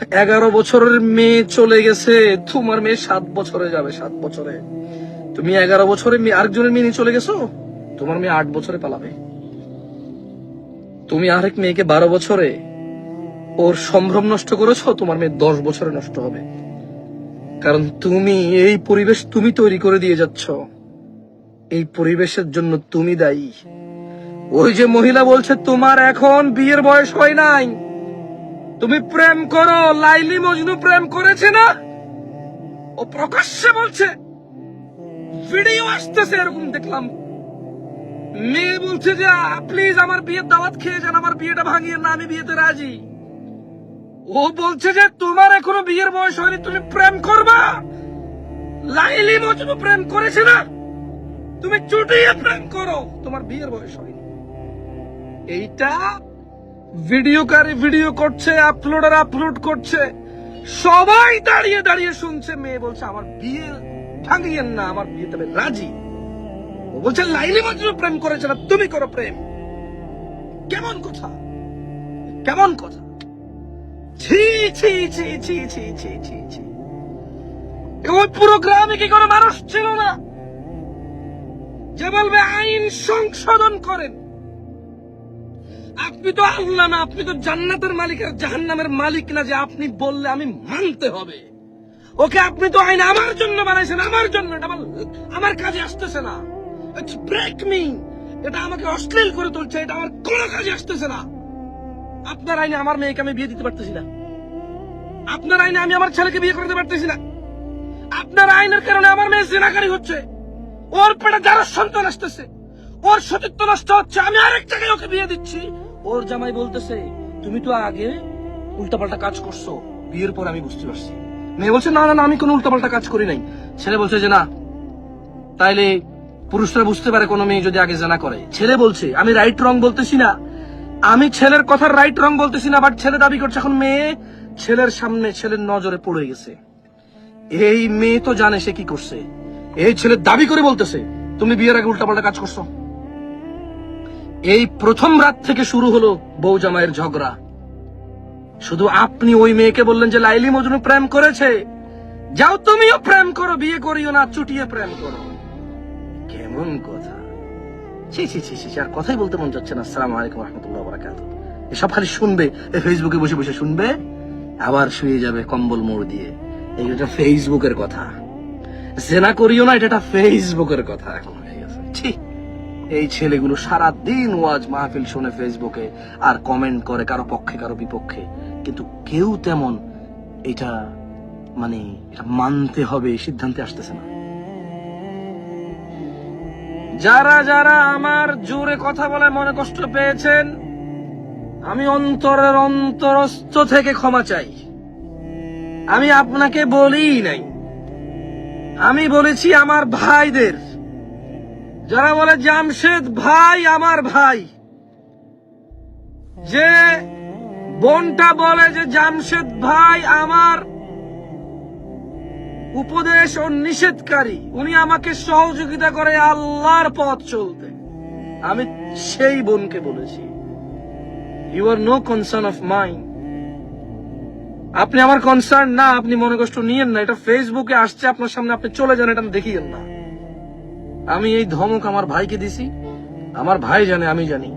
এগারো বছরের মেয়ে চলে গেছে, তোমার মেয়ে সাত বছরে যাবে, সাত বছরে। তুমি এগারো বছরে আরেকজনের মেয়ে চলে গেছো? তোমার মেয়ে আট বছরে পালাবে। তুমি আরেক মেয়েকে বারো বছরে, ওর সম্ভ্রম নষ্ট করেছ, তোমার মেয়ে দশ বছরে নষ্ট হবে। কারণ তুমি এই পরিবেশ তুমি তৈরি করে দিয়ে যাচ্ছ। এই পরিবেশের জন্য তুমি দায়ী। ওই যে মহিলা বলছে, তোমার এখন বিয়ের বয়স হয় নাই। তুমি প্রেম করো, লাইলি মজনু প্রেম করেছে না? ও প্রকাশ্যে বলছে, ভিডিও আসতেছে এরকম দেখলাম। মেয়ে বলছে যে, প্লিজ আমার বিয়ের দাওয়াত খেয়ে যান, আমার বিয়েটা ভাঙিয়ে না, আমি বিয়েতে রাজি। ও বলছে যে, তোমার এখনও বিয়ের বয়স হয়নি, তুমি প্রেম করবা? লাইলি মজনু প্রেম করেছে না? তুমি চুটিয়ে প্রেম করো, তোমার বিয়ের বয়স হয়নি। এইটা ভিডিওকারী ভিডিও করছে আপলোডার আপলোড করছে। সবাই দাঁড়িয়ে দাঁড়িয়ে শুনছে। মেয়ে বলছে, আমার বিয়ে ভাঙিয়েন না, আমার বিয়েতে আমি রাজি। ও বলছে, লাইলি মজনু প্রেম করেছে না, তুমি করো প্রেম। কেমন কথা? কেমন কথা? ছি ছি ছি ছি ছি ছি ছি ছি। ওই পুরো গ্রামে কি কোনো মানুষ ছিল না? যে বলবে, আইন সংশোধন করেন। আপনি তো আল্লাহ না, আপনি তো জান্নাতের মালিক আর জাহান্নামের মালিক না যে আপনি বললে আমি মানতে হবে। ওকে, আপনি তো আইন আমার জন্য বানাইছেন, আমার জন্য। আমার কাজে আসতেছে না। ব্রেক মি এটা আমাকে অশ্লীল করে তুলছে, এটা আমার কোনো কাজে আসতেছে না। আপনার আইনে আমার মেয়েকে আমি বিয়ে দিতে পারতেছি না। আপনার আইনে আমি আমার ছেলেকে বিয়ে করতে পারতেছি না। আপনার আইনের কারণে আমার মেয়ে জেনাকারী হচ্ছে। ওর পেটে যারা সন্তান আসতেছে ওর সতীত্ব নষ্ট হচ্ছে, আমি আরেক জায়গায় ওকে বিয়ে দিচ্ছি। ওর জামাই বলতেছে, তুমি তো আগে উল্টাপাল্টা কাজ করছ, বিয়ের পর আমি বুঝতে পারছি। মেয়ে বলছে, না না আমি কোনো উল্টাপাল্টা কাজ করি নাই। ছেলে বলছে যে, না, তাইলে পুরুষরা বুঝতে পারে কোনো মেয়ে যদি আগে জানা করে। ছেলে বলছে, আমি রাইট রং বলতেছি না। আমি ছেলের কথার রাইট রং বলতেছি না বাট ছেলে দাবি করছে, এখন মেয়ে ছেলের সামনে ছেলের নজরে পড়ে গেছে। এই মেয়ে তো জানে সে কি করছে। এই ছেলে দাবি করে বলতেছে, তুমি বিয়ের আগে উল্টাপাল্টা কাজ করছ। এই প্রথম রাত থেকে শুরু হলো বউ জামাইয়ের ঝগড়া। শুধু আপনি ওই মেয়েকে বললেন যে, লাইলি মজনু প্রেম করেছে। যাও তুমিও প্রেম করো, বিয়ে করিও না, চুটিয়ে প্রেম করো। কেমন কথা। ছি ছি ছি আর কথাই বলতে মন যাচ্ছে না। আসসালামু আলাইকুম রহমতুল্লাহ বারাকাত এসব খালি শুনবে, এই ফেসবুকে বসে বসে শুনবে, আবার শুয়ে যাবে কম্বল মোড় দিয়ে। এইটা ফেসবুকের কথা। জেনা করিও না, এটা ফেসবুকের কথা। এখন হয়ে গেছে। ছি। এই ছেলেগুলো সারা দিন ওয়াজ মাহফিল শুনে ফেসবুকে আর কমেন্ট করে কারও পক্ষে, কারও বিপক্ষে। কিন্তু কেউ তেমন এটা মানে এটা মানতে হবে সিদ্ধান্তে আসতেছে না। যারা যারা আমার জোরে কথা বলে মনে কষ্ট পেয়েছেন, আমি অন্তরের অন্তরস্থ থেকে ক্ষমা চাই। আমি আপনাকে বলি নাই। আমি বলেছি আমার ভাইদের যারা বলে, জামশেদ ভাই আমার ভাই। যে বোনটা বলে যে, জামশেদ ভাই আমার উপদেশ ও নিষেধকারী। উনি আমাকে সহযোগিতা করে আল্লাহর পথ চলতে। আমি সেই বোনকে বলেছি you are no concern of mind আপনি আমার কনসার্ন না, আপনি মনে কষ্ট নিয়েন না। এটা ফেসবুকে আসছে, আপনার সামনে আপনি চলে যান, এটা দেখিয়েন না। আমি এই ধমক আমার ভাইকে দিছি। আমার ভাই জানে, আমি জানি।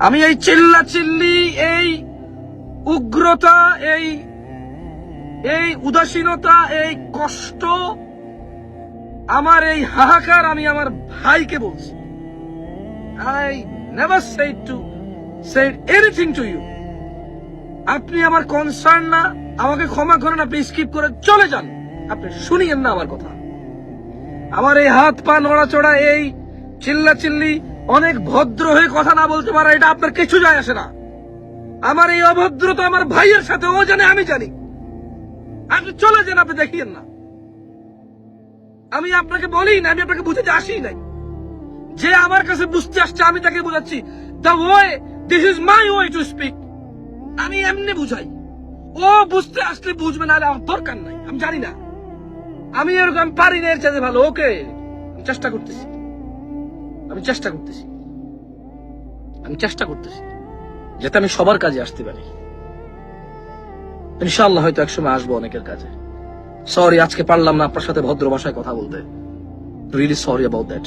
আমি এই চিল্লা চিল্লি এই উগ্রতা, এই এই উদাসীনতা, এই কষ্ট, আমার এই হাহাকার আমি আমার ভাইকে বলছি। I never said to said anything to you আপনি আমার কনসার্ন না, আমাকে ক্ষমা করেন, আপনি স্কিপ করে চলে যান। আপনি শুনিয়েন না আমার কথা। আমার এই হাত পা নড়াচড়া, এই চিল্লা চিল্লি অনেক ভদ্র হয়ে কথা না বলতে পারা, এটা আপনার কিছু যায় আসে না। আমার এই অভদ্রতা আমার ভাইয়ের সাথে, ও জানে, আমি জানি। আপনি চলে যান, আপনি দেখিয়েন না। আমি আপনাকে বলি না, আমি আপনাকে বুঝাতে আসি নাই। যে আমার কাছে বুঝতে আসছে, আমি তাকে বোঝাচ্ছি। The way this is my way to speak আমি এমনি বুঝাই। ও বুঝতে আসলে বুঝবে না আমার দরকার নাই, আমি জানি না। আমি এরকম পারি না এর চাইতে ভালো, ওকে? আমি চেষ্টা করতেছি। আমি চেষ্টা করতেছি। আমি চেষ্টা করতেছি, যাতে আমি সবার কাজে আসতে পারি। ইনশাআল্লাহ হয়তো একসময় আসব অনেকের কাজে। সরি আজকে পারলাম না আপনার সাথে ভদ্র ভাষায় কথা বলতে। Really sorry about that